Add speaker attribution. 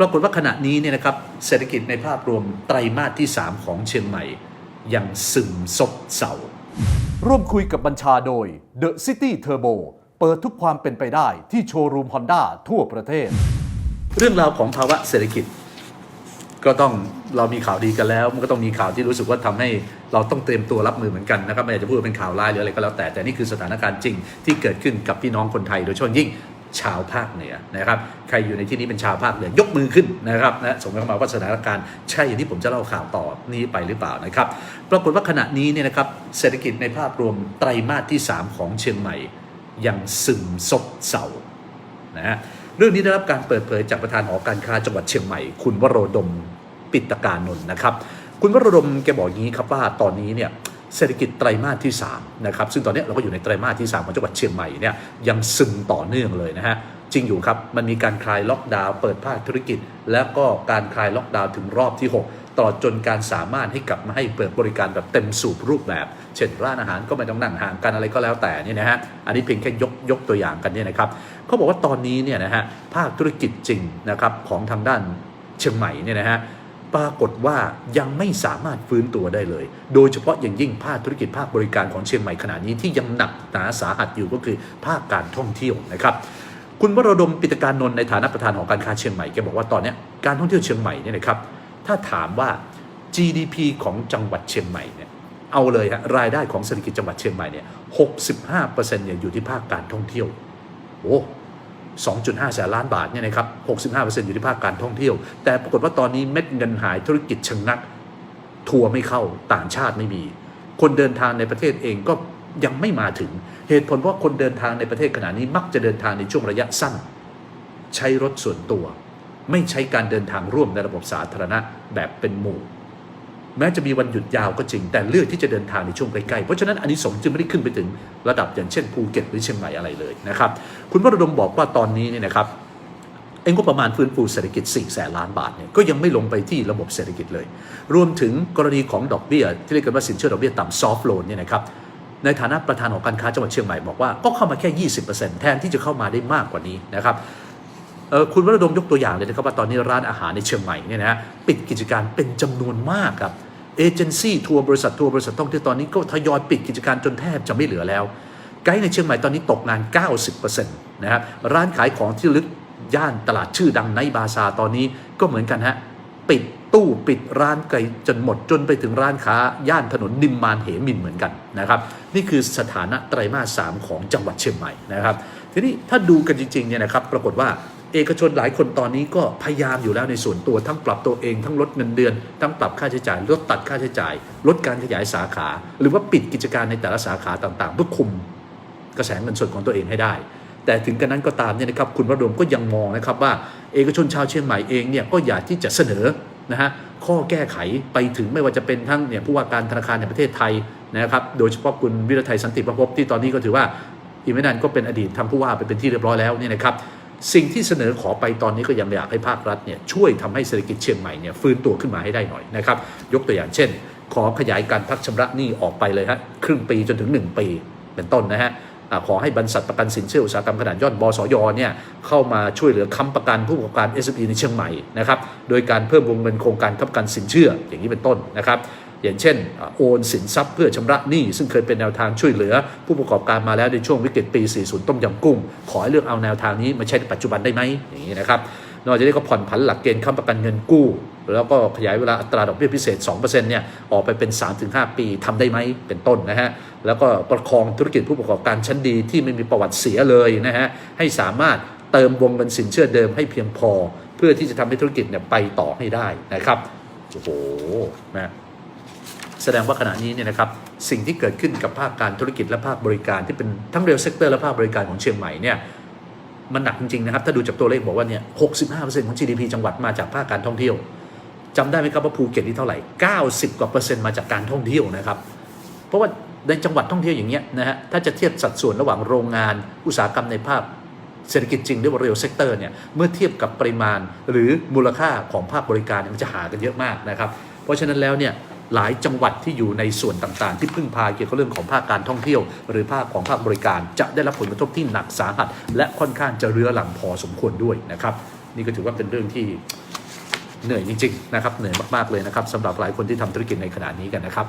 Speaker 1: ปรากฏว่าขณะนี้เนี่ยนะครับเศรษฐกิจในภาพรวมไตรมาสที่ 3 ของเชียงใหม่ ยังซึมซบเซา
Speaker 2: ร่วมคุยกับบัญชาโดย The City Turbo เปิดทุกความเป็นไปได้ที่โชว์รูม Honda ทั่วประเทศ
Speaker 1: เรื่องราวของภาวะเศรษฐกิจ ก็ต้องเรามีข่าวดีกันแล้ว มันก็ต้องมีข่าวที่รู้สึกว่าทำให้เราต้องเตรียมตัวรับมือเหมือนกันนะครับไม่อยากจะพูดว่าเป็นข่าวร้ายหรืออะไรก็แล้วแต่แต่นี่คือสถานการณ์จริงที่เกิดขึ้นกับพี่น้องคนไทยโดยเฉพาะยิ่ง ชาวภาคเหนือนะครับ ใครอยู่ในที่นี้เป็นชาวภาคเหนือยกมือขึ้นนะครับนะสมมติมาว่าสถานการณ์ใช่อย่างที่ผมจะเล่าข่าวต่อนี้ไปหรือเปล่านะครับ ปรากฏว่าขณะนี้เนี่ยนะครับเศรษฐกิจในภาพรวมไตรมาสที่ 3 ของเชียงใหม่ ยังซึมซบเซานะฮะเรื่องนี้ได้รับการเปิดเผยจากประธานหอการค้าจังหวัดเชียงใหม่ คุณวโรดมปิตการนนท์นะครับ คุณวโรดมแกบอกงี้ครับว่าตอนนี้เนี่ย เศรษฐกิจไตรมาสที่3นะครับซึ่งตอนนี้เราก็อยู่ในไตรมาสที่ 3 ของจังหวัดเชียงใหม่เนี่ยยังซึมต่อเนื่องเลยนะฮะจริงอยู่ครับ มันมีการคลายล็อกดาวน์เปิดภาคธุรกิจ แล้วก็การคลายล็อกดาวน์ถึงรอบที่ 6ตลอจนการสามารถให้กลับมาให้เปิดบริการแบบเต็มสูบรูปแบบ เช่นร้านอาหารก็ไม่ต้องนั่งห่างกันอะไรก็แล้วแต่นี่นะฮะอันนี้เพียงแค่ยกยกตัวอย่างกันเนี่ยนะครับเขาบอกว่าตอนนี้เนี่ยนะฮะภาคธุรกิจจริงนะครับของทางด้านเชียงใหม่เนี่ยนะฮะ ปรากฏว่ายังไม่สามารถฟื้นตัวได้เลย โดยเฉพาะอย่างยิ่งภาคธุรกิจภาคบริการของเชียงใหม่ขณะนี้ที่ยังหนักหนาสาหัสอยู่ก็คือภาคการท่องเที่ยวนะครับคุณวรดมปิตการนนท์ในฐานะประธานของการค้าเชียงใหม่แกบอกว่าตอนนี้การท่องเที่ยวเชียงใหม่เนี่ยนะครับถ้าถามว่า GDP ของจังหวัดเชียงใหม่เนี่ยเอาเลยฮะรายได้ของเศรษฐกิจจังหวัดเชียงใหม่เนี่ย65%เนี่ยอยู่ที่ภาคการท่องเที่ยวโอ้ 2.5 แสนล้านบาทเนี่ยนะครับ 65%อยู่ที่ภาคการท่องเที่ยว แต่ปรากฏว่าตอนนี้เม็ดเงินหายธุรกิจชะงัก ทัวร์ไม่เข้าต่างชาติไม่มี คนเดินทางในประเทศเองก็ยังไม่มาถึง เหตุผลเพราะคนเดินทางในประเทศขณะนี้มักจะเดินทางในช่วงระยะสั้น ใช้รถส่วนตัว ไม่ใช้การเดินทางร่วมในระบบสาธารณะแบบเป็นหมู่ แม้จะมีวันหยุดยาวก็จริง แต่เลือกที่จะเดินทางในช่วงใกล้ๆ เพราะฉะนั้นอันนี้สงส์จึงไม่ได้ขึ้นไปถึงระดับอย่างเช่นภูเก็ตหรือเชียงใหม่อะไรเลยนะครับ คุณวรดมบอกว่าตอนนี้เนี่ยนะครับเองก็ประมาณฟื้นฟูเศรษฐกิจ 4 แสนล้านบาทเนี่ยก็ยังไม่ลงไปที่ระบบเศรษฐกิจเลย รวมถึงกรณีของดอกเบี้ย ที่เรียกกันว่าสินเชื่อดอกเบี้ยต่ำซอฟท์โลนเนี่ยนะครับในฐานะประธานของการค้าจังหวัดเชียงใหม่บอกว่าก็เข้ามาแค่ 20%แทนที่จะเข้ามาได้มากกว่านี้นะครับ คุณวรดมยกตัวอย่างเลยนะครับว่าตอนนี้ร้านอาหารในเชียงใหม่เนี่ยนะฮะปิดกิจการเป็นจำนวนมากครับเอเจนซี่ทัวร์บริษัททัวร์บริษัทท่องเที่ยวตอนนี้ก็ทยอยปิดกิจการจนแทบจะไม่เหลือแล้วไกด์ในเชียงใหม่ตอนนี้ตกงาน 90%นะครับร้านขายของที่ลึกย่านตลาดชื่อดังไนบาซาตอนนี้ก็เหมือนกันฮะปิดตู้ปิดร้านไกลจนหมดจนไปถึงร้านค้า ย่านถนนนิมมานเหมินเหมือนกันนะครับ นี่คือสถานะไตรมาสสามของจังหวัดเชียงใหม่นะครับ ทีนี้ถ้าดูกันจริงๆเนี่ยนะครับปรากฏว่า เอกชนหลายคนตอนนี้ก็พยายามอยู่แล้วในส่วนตัวทั้งปรับตัวเองทั้งลดเงินเดือน ทั้งปรับค่าใช้จ่าย ลดตัดค่าใช้จ่าย ลดการขยายสาขา หรือว่าปิดกิจการในแต่ละสาขาต่างๆ เพื่อคุมกระแสเงินสดของตัวเองให้ได้ แต่ถึงกระนั้นก็ตามเนี่ยนะครับคุณวรดมก็ยังมองนะครับว่า เอกชนชาวเชียงใหม่เองเนี่ยก็อยากที่จะเสนอนะฮะข้อแก้ไขไปถึงไม่ว่าจะเป็นทั้งเนี่ยผู้ว่าการธนาคารแห่งประเทศไทยนะครับโดยเฉพาะคุณวิรไทยสันติประพบที่ตอนนี้ก็ถือว่าอีกไม่นานก็เป็นอดีตทำผู้ว่าไปเป็นที่เรียบร้อยแล้วเนี่ยนะครับ สิ่งที่เสนอขอไปตอนนี้ก็ยังอยากให้ภาครัฐเนี่ยช่วยทำให้เศรษฐกิจเชียงใหม่เนี่ยฟื้นตัวขึ้นมาให้ได้หน่อยนะครับ ยกตัวอย่างเช่น ขอขยายการพักชำระหนี้ออกไปเลยฮะครึ่งปีจนถึง 1 ปีเป็นต้นนะฮะขอให้บรรษัทประกันสินเชื่ออุตสาหกรรมขนาดย่อมบสยเนี่ยเข้ามาช่วยเหลือค้ำประกันผู้ประกอบการ SME ในเชียงใหม่นะครับโดยการเพิ่มวงเงินโครงการค้ำประกันสินเชื่ออย่างนี้เป็นต้นนะครับ อย่างเช่นโอนสินทรัพย์เพื่อชำระหนี้ซึ่งเคยเป็นแนวทางช่วยเหลือ ผู้ประกอบการมาแล้วในช่วงวิกฤตปี 40 ต้มยำกุ้ง ขอให้เลือกเอาแนวทางนี้มาใช้ในปัจจุบันได้ไหมอย่างนี้นะครับนอกจากนี้ก็ผ่อนผันหลักเกณฑ์ค้ำประกันเงินกู้ แล้วก็ขยายเวลาอัตราดอกเบี้ยพิเศษ 2%เนี่ยออกไปเป็น 3-5 ปีทำได้ไหมเป็นต้นนะฮะแล้วก็ประคองธุรกิจผู้ประกอบการชั้นดีที่ไม่มีประวัติเสียเลยนะฮะให้สามารถเติมวงเงินสินเชื่อเดิมให้เพียงพอ เพื่อที่จะทำให้ธุรกิจเนี่ยไปต่อให้ได้นะครับโอ้โหนะ แสดงว่าขณะนี้เนี่ยนะครับสิ่งที่เกิดขึ้นกับภาคการธุรกิจและภาคบริการที่เป็นทั้งเรียลเซกเตอร์และภาคบริการของเชียงใหม่เนี่ยมันหนักจริงๆนะครับถ้าดูจากตัวเลขบอกว่าเนี่ย65%ของ GDP จังหวัดมาจากภาคการท่องเที่ยวจำได้ไหมครับว่าภูเก็ตนี่เท่าไหร่ 90 กว่าเปอร์เซ็นต์มาจากการท่องเที่ยวนะครับ เพราะว่าในจังหวัดท่องเที่ยวอย่างเงี้ยนะฮะถ้าจะเทียบสัดส่วนระหว่างโรงงานอุตสาหกรรมในภาคเศรษฐกิจจริงเรียกว่า real sector เนี่ยเมื่อเทียบกับปริมาณหรือมูลค่าของภาคบริการมันจะหากันเยอะมากนะครับ เพราะฉะนั้นแล้วเนี่ย หลายจังหวัดที่อยู่ในส่วนต่างๆ ที่พึ่งพาเกี่ยวกับเรื่องของภาคการท่องเที่ยว หรือภาคของภาคบริการ จะได้รับผลกระทบที่หนักสาหัส และค่อนข้างจะเรื้อรังพอสมควรด้วยนะครับนี่ก็ถือว่าเป็นเรื่องที่เหนื่อยจริงๆนะครับเหนื่อยมากๆเลยนะครับสำหรับหลายคนที่ทำธุรกิจในขณะนี้กันนะครับ